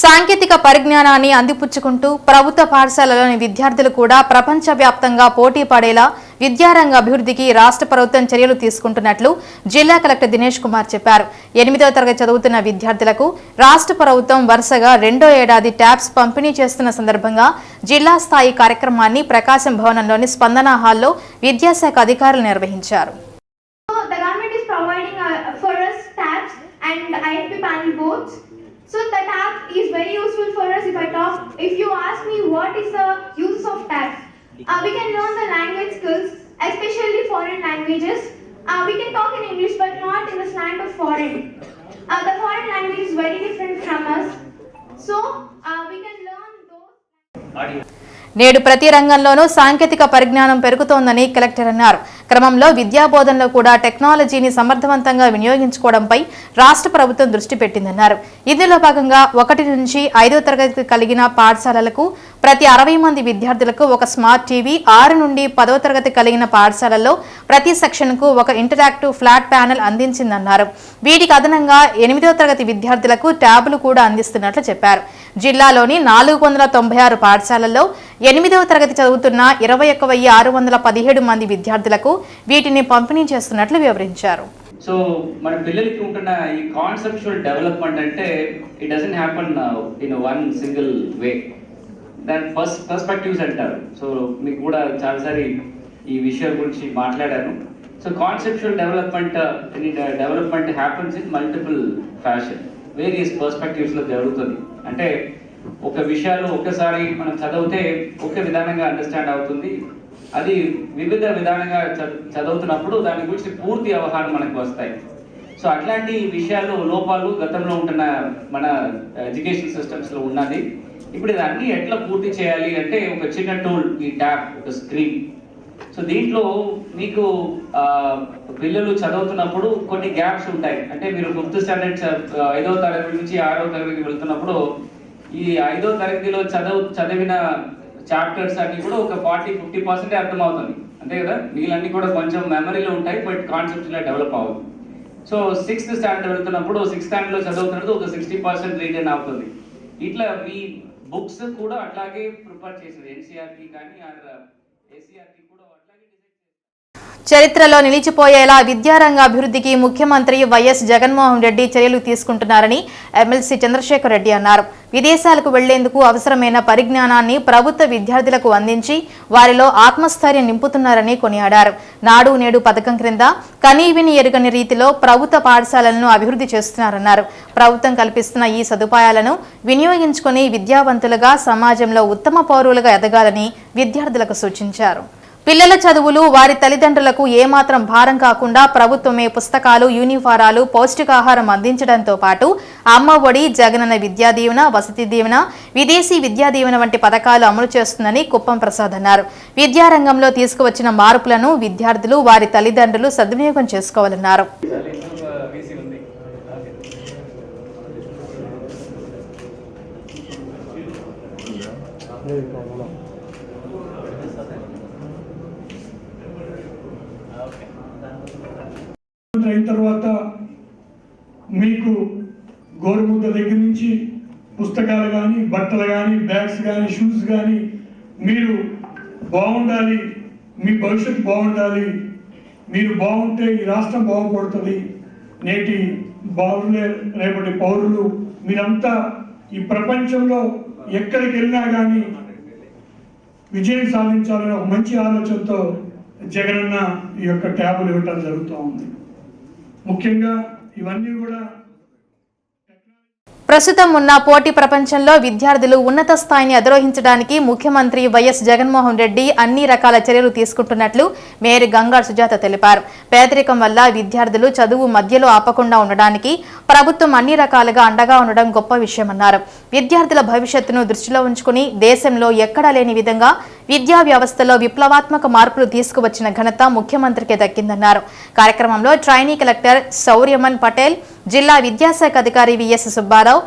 సాంకేతిక పరిజ్ఞానాన్ని అందిపుచ్చుకుంటూ ప్రభుత్వ పాఠశాలలోని విద్యార్థులు కూడా ప్రపంచవ్యాప్తంగా పోటీ పడేలా విద్యారంగ అభివృద్ధికి రాష్ట్ర ప్రభుత్వం చర్యలు తీసుకుంటున్నట్లు జిల్లా కలెక్టర్ దినేష్ కుమార్ చెప్పారు. ఎనిమిదవ తరగతి చదువుతున్న విద్యార్థులకు రాష్ట్ర ప్రభుత్వం వరుసగా రెండో ఏడాది ట్యాబ్స్ పంపిణీ చేస్తున్న సందర్భంగా జిల్లా స్థాయి కార్యక్రమాన్ని ప్రకాశం భవనంలోని స్పందన హాల్లో విద్యాశాఖ అధికారులు నిర్వహించారు. If you ask me what is the use of tabs. Uh, we can learn the language skills, especially foreign languages. Uh, we can talk in English but not in the slant of foreign. Uh, the foreign language is very different from us. So uh, we can learn those. నేడు ప్రతి రంగంలోనూ సాంకేతిక పరిజ్ఞానం పెరుగుతోందని collector అన్నారు. క్రమంలో విద్యాబోధనలో కూడా టెక్నాలజీని సమర్థవంతంగా వినియోగించుకోవడంపై రాష్ట్ర ప్రభుత్వం దృష్టి పెట్టిందన్నారు. ఇందులో భాగంగా ఒకటి నుంచి ఐదో తరగతి కలిగిన పాఠశాలలకు ప్రతి అరవై మంది విద్యార్థులకు ఒక స్మార్ట్ టీవీ ఆరు నుండి పదవ తరగతి కలిగిన పాఠశాలల్లో ప్రతి సెక్షన్కు ఒక ఇంటరాక్టివ్ ఫ్లాట్ ప్యానెల్ అందించిందన్నారు. వీటికి అదనంగా ఎనిమిదవ తరగతి విద్యార్థులకు ట్యాబులు కూడా అందిస్తున్నట్లు చెప్పారు. జిల్లాలోని నాలుగు వందల తొంభై ఆరు పాఠశాలల్లో ఎనిమిదవ తరగతి చదువుతున్న ఇరవై ఒక్క వెయ్యి ఆరు వందల పదిహేడు మంది విద్యార్థులకు వీటిని పంపిణీ చేస్తున్నట్లు వివరించారు. సో మన పిల్లలకి ఉంటున్న ఈ కాన్సెప్చువల్ డెవలప్మెంట్ అంటే it doesn't happen in one single way దాని ఫస్ట్ పర్స్పెక్టివ్స్ అంటారు సో మీకు కూడా చాలాసారి ఈ విషయం గురించి మాట్లాడాను. So conceptual development development happens in multiple fashion various పర్స్పెక్టివ్స్లో జరుగుతుంది. అంటే ఒక విషయాలు ఒక్కసారి మనం చదివితే ఒకే విధానంగా అండర్స్టాండ్ అవుతుంది. అది వివిధ విధానంగా చ- చదువుతున్నప్పుడు దాని గురించి పూర్తి అవగాహన మనకు వస్తాయి. సో అట్లాంటి విషయాలు లోపాలు గతంలో ఉంటున్న మన ఎడ్యుకేషన్ సిస్టమ్స్లో ఉన్నది. ఇప్పుడు దాన్ని ఎట్లా పూర్తి చేయాలి అంటే ఒక చిన్న టూల్ ఈ ట్యాబ్ ఒక స్క్రీన్. సో దీంట్లో మీకు పిల్లలు చదువుతున్నప్పుడు కొన్ని గ్యాప్స్ ఉంటాయి. అంటే మీరు ఫిఫ్త్ స్టాండర్డ్ ఐదో తరగతి నుంచి ఆరో తరగతికి వెళ్తున్నప్పుడు ఈ ఐదో తరగతిలో చదువు చదివిన చాప్టర్స్ అన్ని కూడా ఒక ఫార్టీ ఫిఫ్టీ పర్సెంట్ అర్థమవుతుంది. అంతే కదా? మిగిలినన్ని కూడా కొంచెం మెమరీలో ఉంటాయి బట్ కాన్సెప్ట్ ఇలా డెవలప్ అవ్వదు సో సిక్స్త్ స్టాండర్డ్ వెళ్తున్నప్పుడు సిక్స్త్ స్టాండర్డ్లో చదువుతున్నది ఒక సిక్స్టీ పర్సెంట్ రీటైన్ అవుతుంది. ఇట్లా మీ బుక్స్ కూడా అట్లాగే ప్రిపేర్ చేసింది ఎన్సీఆర్కి కానీ ఆర్ ఏసీఆర్టీ చరిత్రలో నిలిచిపోయేలా విద్యారంగ అభివృద్ధికి ముఖ్యమంత్రి వైఎస్ జగన్మోహన్ రెడ్డి చర్యలు తీసుకుంటున్నారని ఎమ్మెల్సీ చంద్రశేఖర్ రెడ్డి అన్నారు. విదేశాలకు వెళ్ళేందుకు అవసరమైన పరిజ్ఞానాన్ని ప్రభుత్వ విద్యార్థులకు అందించి వారిలో ఆత్మస్థైర్యం నింపుతున్నారని కొనియాడారు. నాడు నేడు పథకం క్రింద కనీవిని ఎరుగని రీతిలో ప్రభుత్వ పాఠశాలలను అభివృద్ధి చేస్తున్నారన్నారు. ప్రభుత్వం కల్పిస్తున్న ఈ సదుపాయాలను వినియోగించుకుని విద్యావంతులుగా సమాజంలో ఉత్తమ పౌరులుగా ఎదగాలని విద్యార్థులకు సూచించారు. పిల్లల చదువులు వారి తల్లిదండ్రులకు ఏమాత్రం భారం కాకుండా ప్రభుత్వమే పుస్తకాలు యూనిఫారాలు పౌష్టికాహారం అందించడంతో పాటు అమ్మ ఒడి జగనన్న విద్యా దీవెన వసతి దీవెన విదేశీ విద్యా దీవెన వంటి పథకాలు అమలు చేస్తుందని కుప్పం ప్రసాద్ అన్నారు. విద్యారంగంలో తీసుకువచ్చిన మార్పులను విద్యార్థులు వారి తల్లిదండ్రులు సద్వినియోగం చేసుకోవాలన్నారు. అయిన తర్వాత మీకు గోరుముద్ద దగ్గర నుంచి పుస్తకాలు కానీ బట్టలు కానీ బ్యాగ్స్ కానీ షూస్ కానీ మీరు బాగుండాలి మీ భవిష్యత్తు బాగుండాలి మీరు బాగుంటే ఈ రాష్ట్రం బాగుపడుతుంది. నేటి బాగులే రేపటి పౌరులు మీరంతా ఈ ప్రపంచంలో ఎక్కడికి వెళ్ళినా కానీ విజయం సాధించాలనే ఒక మంచి ఆలోచనతో జగనన్న ఈ యొక్క ట్యాబులు ఇవ్వటం జరుగుతూ ఉంది. ముఖ్యంగా ఇవన్నీ కూడా ప్రస్తుతం ఉన్న పోటీ ప్రపంచంలో విద్యార్థులు ఉన్నత స్థాయిని అధిరోహించడానికి ముఖ్యమంత్రి వైఎస్ జగన్మోహన్ రెడ్డి అన్ని రకాల చర్యలు తీసుకుంటున్నట్లు మేయర్ గంగార్ సుజాత తెలిపారు. పేదరికం వల్ల విద్యార్థులు చదువు మధ్యలో ఆపకుండా ఉండడానికి ప్రభుత్వం అన్ని రకాలుగా అండగా ఉండడం గొప్ప విషయమన్నారు. విద్యార్థుల భవిష్యత్తును దృష్టిలో ఉంచుకుని దేశంలో ఎక్కడా లేని విధంగా విద్యా వ్యవస్థలో విప్లవాత్మక మార్పులు తీసుకువచ్చిన ఘనత ముఖ్యమంత్రికే దక్కిందన్నారు. కార్యక్రమంలో ట్రైనీ కలెక్టర్ శౌర్యమన్ పటేల్ జిల్లా విద్యాశాఖ అధికారి VS Subbarao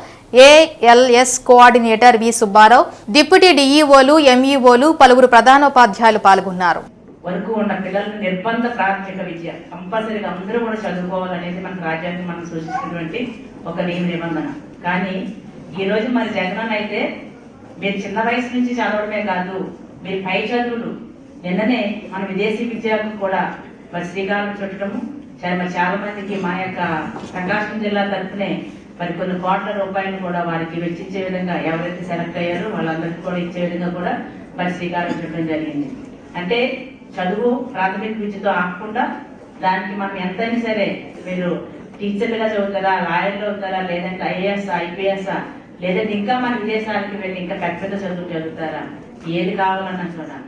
ALS coordinator V Subbarao deputy డీఈఓలు ఎంఈఓలు పలువురు ప్రధానోపాధ్యాయులు పాల్గొన్నారు. వరకు ఉన్న పిల్లలకు నిర్బంధ ప్రాథమిక విద్య కంపల్సరీగా అందరూ కూడా చదువుకోవాలనేది మన రాజ్యాంగం మనం సూచించినటువంటి ఒక నియమ నిబంధన. కానీ ఈరోజు మన జగన్ అయితే మీరు చిన్న వయసు నుంచి చదవడమే కాదు మీరు పై చదువులు నిన్ననే మన విదేశీ విద్యకు కూడా మరి శ్రీకారం చుట్టడము. చాలా మరి చాలా మందికి మా యొక్క ప్రకాశం జిల్లా తరఫునే మరి కొన్ని కోట్ల రూపాయలు కూడా వారికి వెచ్చించే విధంగా ఎవరైతే సెలెక్ట్ అయ్యారో వాళ్ళందరికీ కూడా ఇచ్చే విధంగా కూడా మరి శ్రీకారం చుట్టడం జరిగింది. అంటే చదువు ప్రాథమిక విద్యతో ఆకుండా దానికి మనం ఎంతైనా సరే మీరు టీచర్లుగా చదువుతారా లాయర్లు అవుతారా లేదంటే ఐఏఎస్ ఐపీఎస్ లేదంటే ఇంకా మన విదేశాలకు వెళ్ళి ఇంకా పెద్ద పెద్ద చదువులు చదువుతారా? ఏది కావాలన్నా చూడాలి